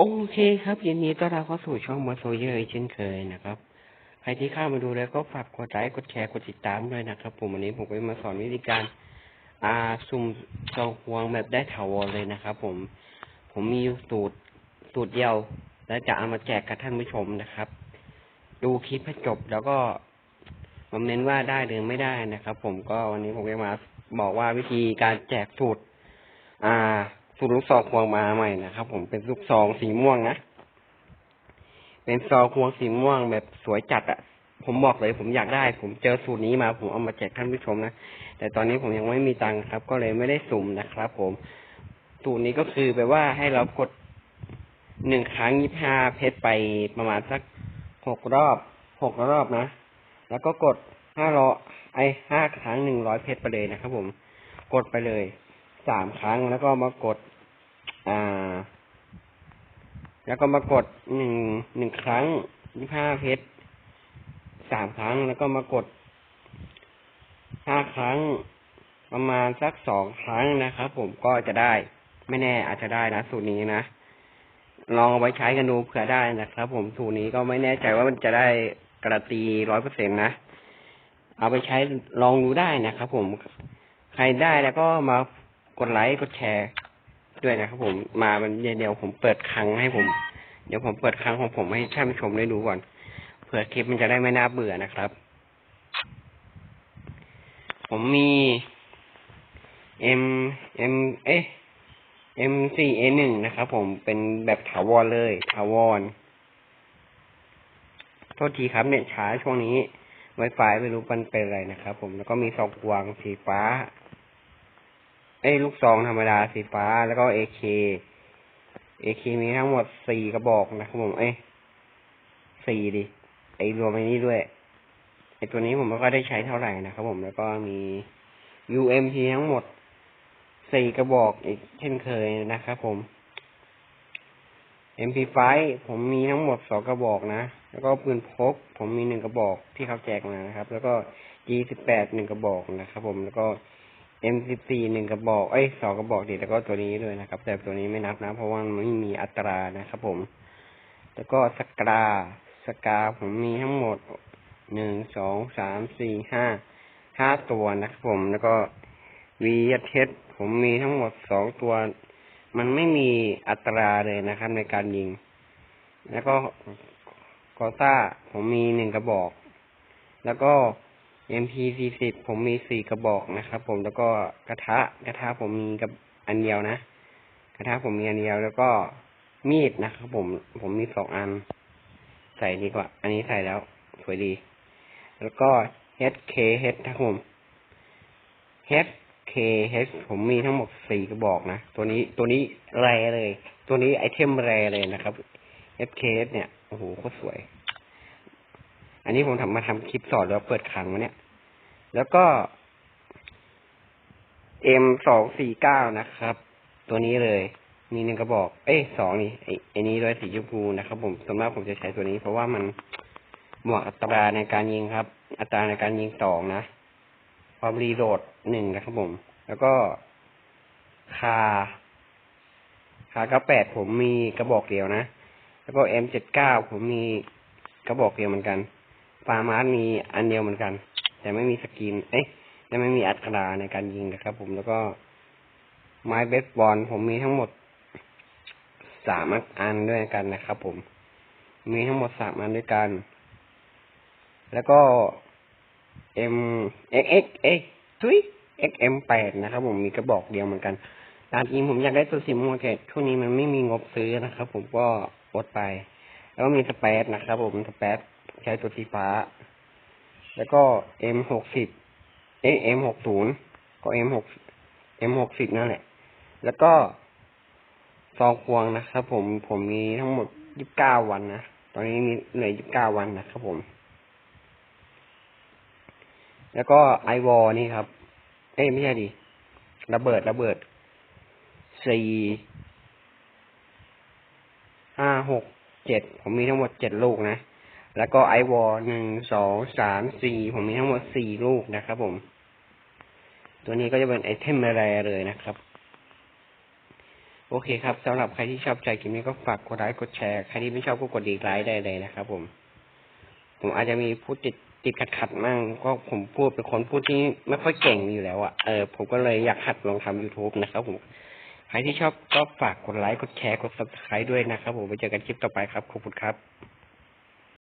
โอเคครับยินดีต้อนรับเข้าสู่ช่องมาโซเยอร์เช่นเคยนะครับ ใครที่เข้ามาดูแล้วก็ฝากกดไลค์กดแชร์กดติดตามด้วยนะครับ ผมวันนี้ผมก็มาสอนวิธีการ อ่าซุ่มซองควงแบบได้ถาวรเลยนะครับ ผม ผมมีสูตรสูตรเดียว แล้วจะเอามาแจกกับท่านผู้ชมนะครับ ดูคลิปให้จบแล้วก็มาเมนว่าได้หรือไม่ได้นะครับ ผมก็วันนี้ผมจะมาบอกว่าวิธีการแจกสูตร อ่า สูตรลูกซองควงมาใหม่นะครับ ผมเป็นลูกซองสีม่วงนะ เป็นซองควงสีม่วงแบบสวยจัดอะ่ะ ผมบอกเลยผมอยากได้ ผมเจอสูตรนี้มา ผมเอามาแจกท่านผู้ชมนะ แต่ตอนนี้ผมยังไม่มีตังค์ครับ ก็เลยไม่ได้สุ่มนะครับ ผม สูตรนี้ก็คือแปลว่าให้เรากดหนึ่งครั้งยี่ห้าเพชรไปประมาณสักหกรอบหกรอบนะ แล้วก็กดห้ารอไอห้าครั้งหนึ่งร้อยเพชรไปเลยนะครับผม กดไปเลย สามครั้ง แล้วก็มากด อ่า แล้วก็มากดหนึ่งหนึ่งครั้งยี่ห้าเพชรสามครั้ง แล้วก็มากดห้าครั้ง ประมาณสักสองครั้งนะครับผมก็จะได้ ไม่แน่อาจจะได้นะสูตรนี้นะลองเอาไว้ใช้กันดูเผื่อได้นะครับ ผมสูตรนี้ก็ไม่แน่ใจว่ามันจะได้การันตีร้อยเปอร์เซ็นนะเอาไปใช้ลองดูได้นะครับผมใครได้แล้วก็มา กดไลค์กดแชร์ ด้วยนะครับผมมามันเดี๋ยวผมเปิดครั้งให้ผม เดี๋ยวผมเปิดครั้งของผมให้ท่านผู้ชมได้ดูก่อนเผื่อคลิปมันจะได้ไม่น่าเบื่อนะครับ ผมมี M M เอ๊ะ M 4 A 1นะครับผมเป็นแบบถาวรเลยถาวรโทษทีครับเนี่ยช้าช่วงนี้ Wi-Fi ไม่รู้มันเป็นอะไรนะครับผมแล้วก็มีซองกวางสีฟ้า อ้ลูกซองธรรมดาสีฟ้าแล้วก็ AK AK มีทั้งหมดสี่กระบอกนะครับผมเอ้สี่ดิไอรวมไอ้นี้ด้วยไอตัวนี้ผมไม่ค่อยได้ใช้เท่าไหร่นะครับผมแล้วก็มี UMP ทั้งหมดสี่กระบอกอีกเช่นเคยนะครับผม MP5 ผมมีทั้งหมดสองกระบอกนะ แล้วก็ปืนพก ผมมีหนึ่งกระบอกที่เขาแจกมานะครับ แล้วก็ G18 หนึ่งกระบอกนะครับผมแล้วก็ M14 หนึ่งกระบอก เอ้ยสองกระบอกดิแล้วก็ตัวนี้ด้วยนะครับ แต่ตัวนี้ไม่นับนะ เพราะว่ามันไม่มีอัตรานะครับผม แล้วก็สกาสกาผมมีทั้งหมดหนึ่งสองสามสี่ห้าห้าตัวนะครับผม แล้วก็วีเทสผมมีทั้งหมดสองตัว มันไม่มีอัตราเลยนะครับในการยิง แล้วก็กอต้าผมมีหนึ่งกระบอก แล้วก็ MP40 ผมมีสี่กระบอกนะครับผมแล้วก็กระทะกระทะผมมีกับอันเดียวนะ กระทะผมมีอันเดียวแล้วก็มีดนะครับผมผมมีสองอัน ใส่ดีกว่า อันนี้ใส่แล้ว สวยดี แล้วก็ HKH นะครับผม HKH ผมมีทั้งหมดสี่กระบอกนะ ตัวนี้ตัวนี้แรเลย ตัวนี้ไอเทมแรเลยนะครับ HKH เนี่ยโอ้โหโคตรสวย อันนี้ผมทำมาทำคลิปสอนแล้วเปิดครั้งมาเนี่ย แล้วก็ M สองสี่เก้านะครับ ตัวนี้เลย มีหนึ่งกระบอก เอ้ยสองนี่ไอ้ไอ้นี้ด้วยสีชมพูนะครับ ผมส่วนมากผมจะใช้ตัวนี้ เพราะว่ามันเหมาะอัตราในการยิงครับ อัตราในการยิงสองนะความรีโหลดหนึ่งนะครับผม แล้วก็คาคาเก้าแปดผมมีกระบอกเดียวนะ แล้วก็ M เจ็ดเก้าผมมีกระบอกเดียวเหมือนกัน ฟาร์มาร์มีอันเดียวเหมือนกัน แต่ไม่มีสกิน เอ๊ะแต่ไม่มีอัตราในการยิงนะครับ ผมแล้วก็ไม้เบสบอลผมมีทั้งหมดสามอันด้วยกันนะครับ ผม มีทั้งหมดสามอันด้วยกัน แล้วก็ M X X เอ๊ะทุย X M แปดนะครับ ผมมีกระบอกเดียวเหมือนกันตามจริงผมอยากได้ตัวซิมโมเกตช่วงนี้มันไม่มีงบซื้อนะครับ ผมก็อดไป แล้วก็มีสเปซนะครับ ผมสเปซ ใช้ตัวสีฟ้า แล้วก็ M หกสิบเอ๊ะ M หกศูนย์ก็ M หก M หกสิบนั่นแหละ แล้วก็ซองควงนะครับผมผมมีทั้งหมดยี่สิบเก้าวันนะ ตอนนี้มีเหลือยี่สิบเก้าวันนะครับผม แล้วก็ไอวอนี่ครับ เอ้ไม่ใช่ดิระเบิดระเบิดสี่ห้าหกเจ็ดผมมีทั้งหมดเจ็ดลูกนะ แล้วก็ไอวอหนึ่งสองสามสี่ผมมีทั้งหมดสี่ลูกนะครับผม ตัวนี้ก็จะเป็นไอเทมแรเลยนะครับ โอเคครับสำหรับใครที่ชอบใจคลิปนี้ก็ฝากกดไลค์กดแชร์ ใครที่ไม่ชอบก็กดดีไลค์ได้เลยนะครับผม ผมอาจจะมีพูดติดติดขัดขัดๆมั่งก็ผมพูดเป็นคนพูดที่ไม่ค่อยเก่งอยู่แล้วอะเออผมก็เลยอยากหัดลองทำ YouTube นะครับผมใครที่ชอบก็ฝากกดไลค์กดแชร์กด subscribe ด้วยนะครับผมไปเจอกันคลิปต่อไปครับ ขอบคุณครับ